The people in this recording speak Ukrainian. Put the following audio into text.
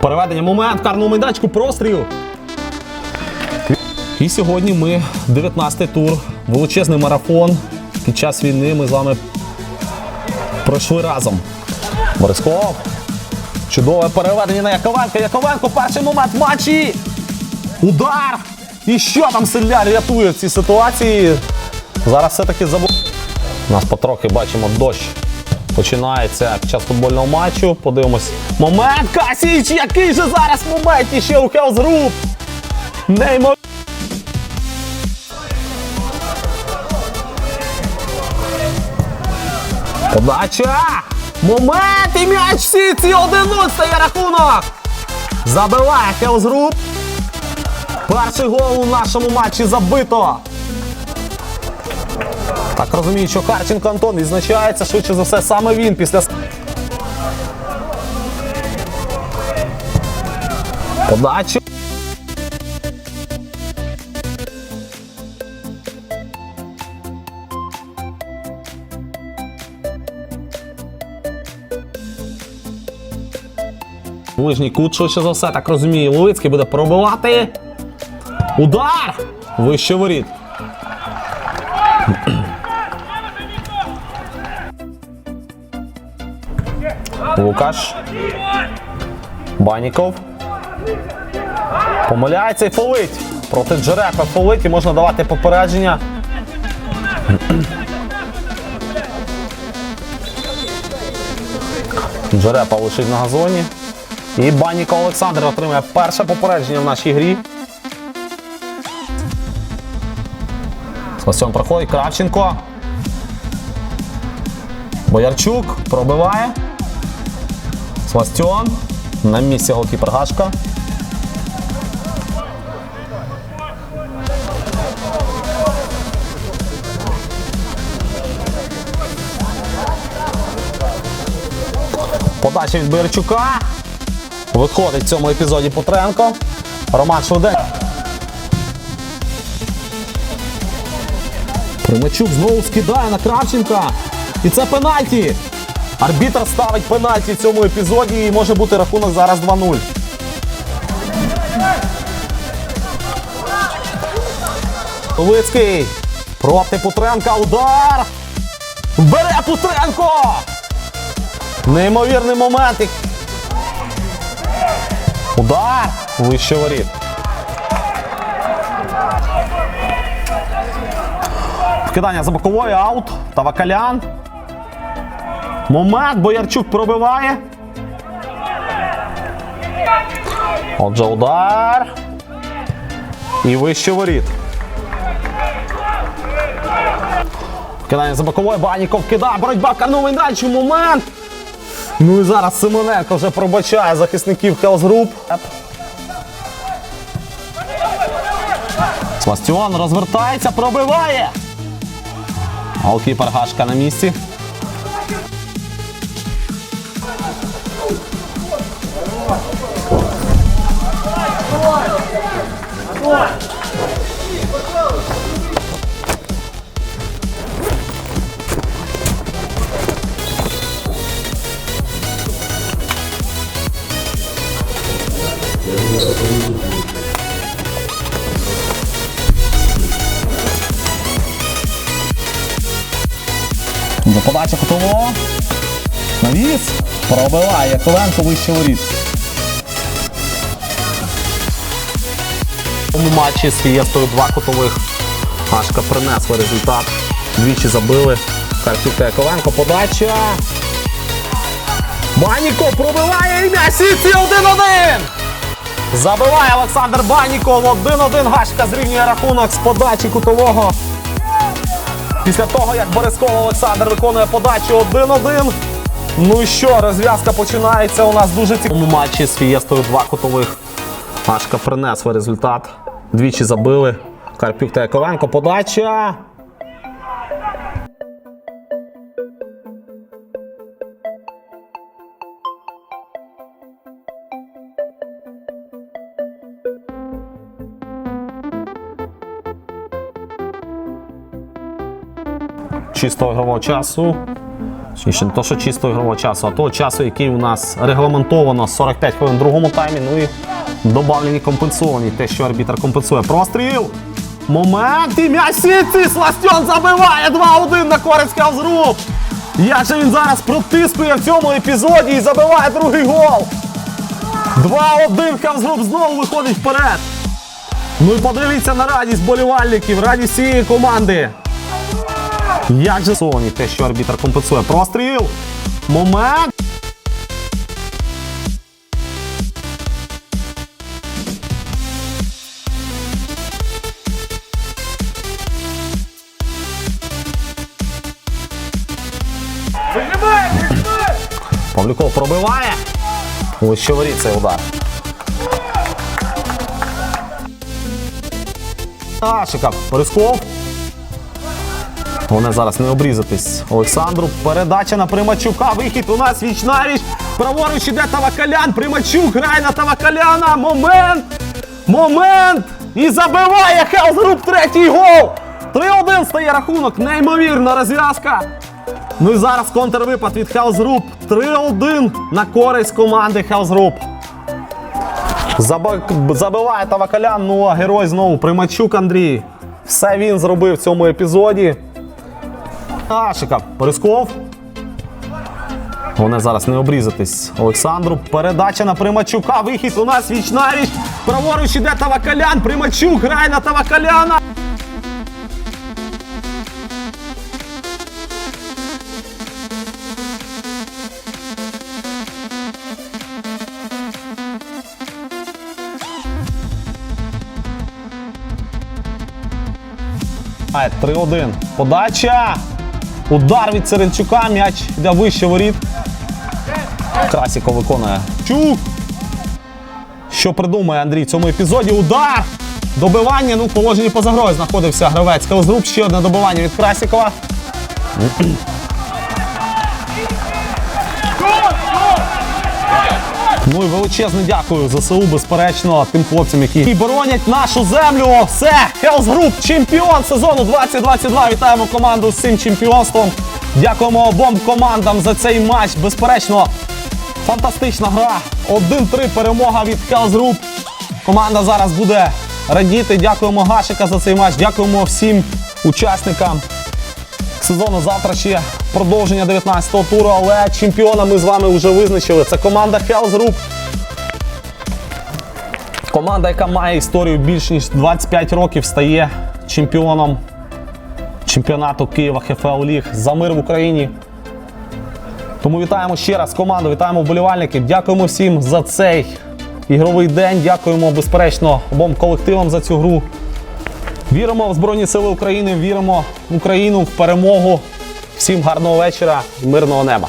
Переведення момент карного майданчику, простріл. І сьогодні ми 19-й тур, величезний марафон. Під час війни ми з вами пройшли разом. Борисков. Чудове переведення на Яковенка. Яковенко, перший момент матчі. Удар! І що там Селяр рятує в цій ситуації? Зараз все-таки забув. Нас потрохи бачимо дощ. Починається під час футбольного матчу. Подивимось. Момент! Касіч! Який же зараз момент? І ще у Хелс Груп! Неймовірно! Подача! Момент! І м'яч Сіці! 1-0 стає рахунок! Забиває Хелс Перший гол у нашому матчі забито. Так розумію, що Харченко Антон відзначається швидше за все саме він після. Подачі. Ближній кут, швидше за все, так розумію. Луцький буде пробивати. Удар! Вище воріт. Лукаш. Баніков. Помиляється і фолить. Проти Джерепа фолить і можна давати попередження. Джерепа лишить на газоні. І Баніков Олександр отримує перше попередження в нашій грі. Сласьон проходить. Кравченко. Боярчук пробиває. Сластьон. На місці голкіпер Гашка. Подача від Боярчука. Виходить в цьому епізоді Петренко. Роман Швиденко. Примачук знову скидає на Кравченка. І це пенальті. Арбітр ставить пенальті в цьому епізоді і може бути рахунок зараз 2-0. Луцький. Проти Путренка. Удар. Бере Путренко. Неймовірний момент. Удар. Вище воріт. Вкидання за боковою аут. Тавакалян. Момент. Боярчук пробиває. Отже, удар. І вище воріт. Вкидання за боковою. Баніков кидає. Боротьба карновий дальше. Момент. Ну і зараз Симоненко вже пробачає захисників Хелс Груп. Сластіон розвертається, пробиває. Голкіпер Гашка на місці. За подача Котово. Навіс. Пробиває Коленко вище воріт. У матчі з Фієстою два кутових. Ашка принесла результат. Двічі забили. Карпівка Яковенко. Подача. Баніко пробиває і м'яч 1-1. Забиває Олександр Баніков. 1-1 Гашка зрівнює рахунок з подачі кутового. Після того, як Борисков Олександр виконує подачу 1-1. Ну і що, розв'язка починається у нас дуже цікаво. У матчі з Фієстою два кутових. Ашка принесла результат. Двічі забили. Карпюк та Яковенко. Подача. Чистого ігрового часу. Точніше, не то, що чистого ігрового часу, а того часу, який у нас регламентовано 45 хвилин в другому таймі. Ну і добавлені компенсовані. Те, що арбітр компенсує. Простріл! Момент! І м'яч сітці! Сластьон забиває 2-1 на користь Кавзруб! Як же він зараз протискує в цьому епізоді і забиває другий гол! 2-1 Кавзруб знову виходить вперед! Ну і подивіться на радість болівальників, радість цієї команди. Як же Соні, те, що арбітр компенсує. Простріл. Момент. Павлюков пробиває. Ось що воріт цей удар. Ашика. Порисков. Вони зараз не обрізатись. Олександру. Передача на Примачука. Вихід у нас віч навіч. Праворуч іде Тавакалян. Примачук грає на Тавакаляна. Момент. Момент. І забиває Хелзгруп третій гол. 3-1 стає рахунок. Неймовірна розв'язка. Ну і зараз контрвипад від Хелзгруп. 3-1 на користь команди Хелзгруп. Забиває Тавакалян, ну а герой знову Примачук Андрій. Все він зробив в цьому епізоді. Ашика, Порисков. Вони зараз не обрізатись. Олександру. Передача на Примачука. Вихід у нас віч навіч. Праворуч іде Тавакалян. Примачук грає на Тавакаляна. Ай, 3-1. Подача. Удар від Церенчука. М'яч йде вище воріт. Красіко виконує. Чук. Що придумає Андрій в цьому епізоді? Удар! Добивання. Ну, в положенні поза грою знаходився гравець. Калзруб. Ще одне добивання від Красікова. Ну і величезне дякую ЗСУ, безперечно, тим хлопцям, які боронять нашу землю. Все, Hell's Group, чемпіон сезону 2022. Вітаємо команду з цим чемпіонством. Дякуємо обом командам за цей матч. Безперечно, фантастична гра. 1-3 перемога від Hell's Group. Команда зараз буде радіти. Дякуємо Гашика за цей матч. Дякуємо всім учасникам сезону. Завтра ще продовження 19-го туру, але чемпіона ми з вами вже визначили. Це команда Hell's Group. Команда, яка має історію більш ніж 25 років, стає чемпіоном чемпіонату Києва ХФЛ Ліг за мир в Україні. Тому вітаємо ще раз команду, вітаємо вболівальників. Дякуємо всім за цей ігровий день. Дякуємо, безперечно, обом колективам за цю гру. Віримо в Збройні Сили України, віримо в Україну, в перемогу. Всім гарного вечора і мирного неба.